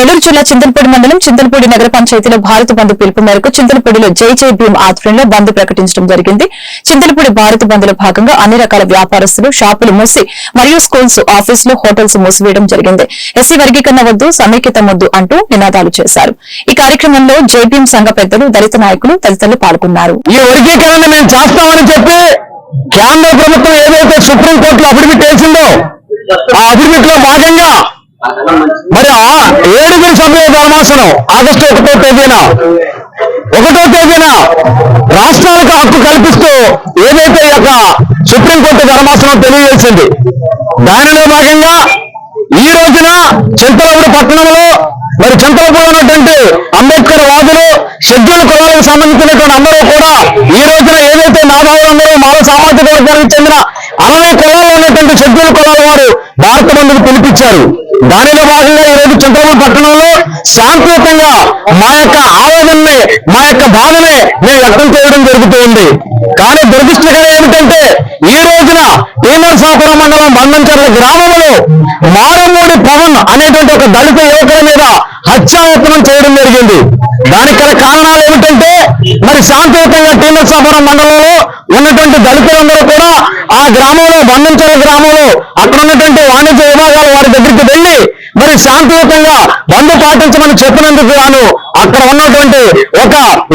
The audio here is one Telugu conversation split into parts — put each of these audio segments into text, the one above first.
ఏలూరు జిల్లా చింతలపూడి మండలం చింతలపూడి నగర పంచాయతీలో భారత బంద్ పిలుపు మేరకు చింతలపూడిలో జై జై భీమ్ ఆధ్వర్యంలో బంద్ ప్రకటించడం జరిగింది. చింతలపూడి భారత బంద్లో భాగంగా అన్ని రకాల వ్యాపారస్తులు షాపులు మూసి మరియు స్కూల్స్ ఆఫీసులు హోటల్స్ మూసివేయడం జరిగింది. ఎస్సీ వర్గీకరణ వద్దు సమైక్యత వద్దు అంటూ నినాదాలు చేశారు. ఈ కార్యక్రమంలో జై భీమ్ సంఘ పెద్దలు దళిత నాయకులు తదితరులు పాల్గొన్నారు. ఈ వర్గీకరణ మేము చేస్తామని చెప్పి కేంద్ర ప్రభుత్వం ఏదైతే సుప్రీంకోర్టులో అఫిడవిట్ వేసిందో ఆ అఫిడవిట్లో భాగంగా మరి ఆ ఏడుగురు సభ్యుల ధర్మాసనం ఆగస్టు ఒకటో తేదీన ఒకటో తేదీన రాష్ట్రాలకు హక్కు కల్పిస్తూ ఏదైతే ఈ యొక్క సుప్రీంకోర్టు ధర్మాసనం తెలియజేసింది దానిలో భాగంగా ఈ రోజున చింతలపూడి పట్టణంలో మరి చింతలపూడి ఉన్నటువంటి అంబేద్కర్ వాదులు షెడ్యూల్ కులాలకు సంబంధించినటువంటి అందరూ కూడా ఈ రోజున ఏదైతే మేధావులందరూ మానవ సామాజిక వర్గానికి చెందిన అనవై షెడ్యూల్ వారు భారత బంధుకు పిలిపించారు. దానిలో భాగంగా ఈరోజు చంద్రబాబు పట్టణంలో శాంతియుతంగా మా యొక్క ఆవేదనని మా యొక్క బాధని మేము వ్యక్తం చేయడం జరుగుతూ ఉంది కానీ దురదృష్టకరం ఏమిటంటే ఈ రోజున టీమర్సాపురం మండలం బంధంచర్ల గ్రామంలో మారమూడి పవన్ అనేటువంటి ఒక దళిత యువకుల మీద హత్యాయత్నం చేయడం జరిగింది. దానికి గల కారణాలు ఏమిటంటే మరి శాంతియుతంగా టీమర్సాపురం మండలంలో ఉన్నటువంటి దళితులందరూ కూడా ఆ గ్రామంలో బంధంచర్ల గ్రామంలో అక్కడ ఉన్నటువంటి వాణిజ్య విభాగాల వారి దగ్గరికి వెళ్ళి మరి శాంతియుతంగా బంధు పాటించమని చెప్పినందుకు గాను అక్కడ ఉన్నటువంటి ఒక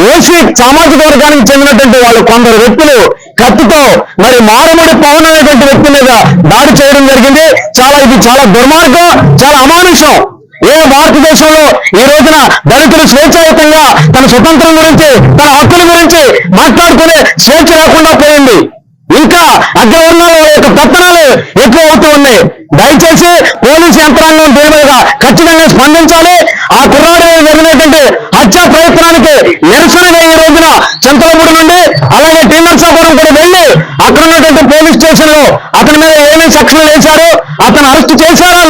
ఓసీ సామాజిక వర్గానికి చెందినటువంటి వాళ్ళు కొందరు వ్యక్తులు కత్తితో మరి మారముడి పవన్ అనేటువంటి వ్యక్తి మీద దాడి చేయడం జరిగింది. చాలా ఇది చాలా దుర్మార్గం చాలా అమానుషం. ఏ భారతదేశంలో ఈ రోజున దళితులు స్వేచ్ఛాయుతంగా తన స్వతంత్రం గురించి తన హక్కుల గురించి మాట్లాడుకునే స్వేచ్ఛ లేకుండా పోయింది. ఇంకా అగ్రవర్ణాల యొక్క పెత్తనాలు ఎక్కువ అవుతూ ఉన్నాయి. దయచేసి పోలీసు యంత్రాంగం దీని మీద ఖచ్చితంగా స్పందించాలి. ఆ కుర్రాడు జరిగినటువంటి హత్యా ప్రయత్నానికి నిరసనగా ఈ రోజున చింతలపూడి నుండి అలాగే టీనర్సాపురం కూడా వెళ్ళి అక్కడ ఉన్నటువంటి పోలీస్ స్టేషన్లో అతని మీద ఏమేమి సెక్షన్లు వేశారు అతను అరెస్ట్ చేశారా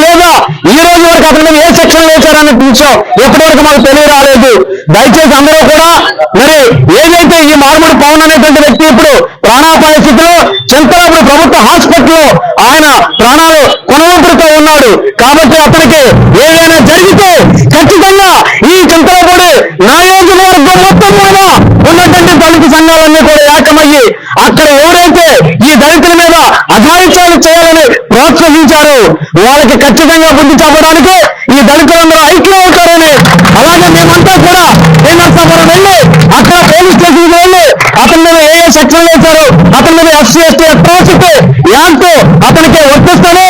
అతని మీద విషయం ఎప్పటివరకు మాకు తెలియ రాలేదు. దయచేసి అందరూ కూడా మరి ఏదైతే ఈ మార్ముడి పవన్ అనేటువంటి వ్యక్తి ఇప్పుడు ప్రాణాపాయ స్థితిలో చింతలపూడి ప్రభుత్వ హాస్పిటల్లో ఆయన ప్రాణాలు కొనవంపుడుతూ ఉన్నాడు కాబట్టి అతనికి ఏదైనా జరిగితే ఖచ్చితంగా ఈ చింతలపూడి నాయోజకవర్గం మొత్తం మీద ఉన్నటువంటి దళిత సంఘాలన్నీ కూడా ఏకమయ్యి అక్కడ ఎవరైతే ఈ దళితుల మీద అఘాయిత్యాలు చేయాలని ప్రోత్సహించారు వాళ్ళకి ఖచ్చితంగా బుద్ధి చెప్పడానికి ఈ దళితులందరూ ఐక్యం అవుతారని అలాగే మేమంతా కూడా మేమంతా కూడా వెళ్ళి అక్కడ పోలీస్ స్టేషన్కి వెళ్ళి అతని మీద ఏ ఏ సెక్షన్ వేశారు అతని మీద ఎస్సీ ఎస్టీ అట్రాసిటీ యాంటో అతనికి వర్తిస్తేనే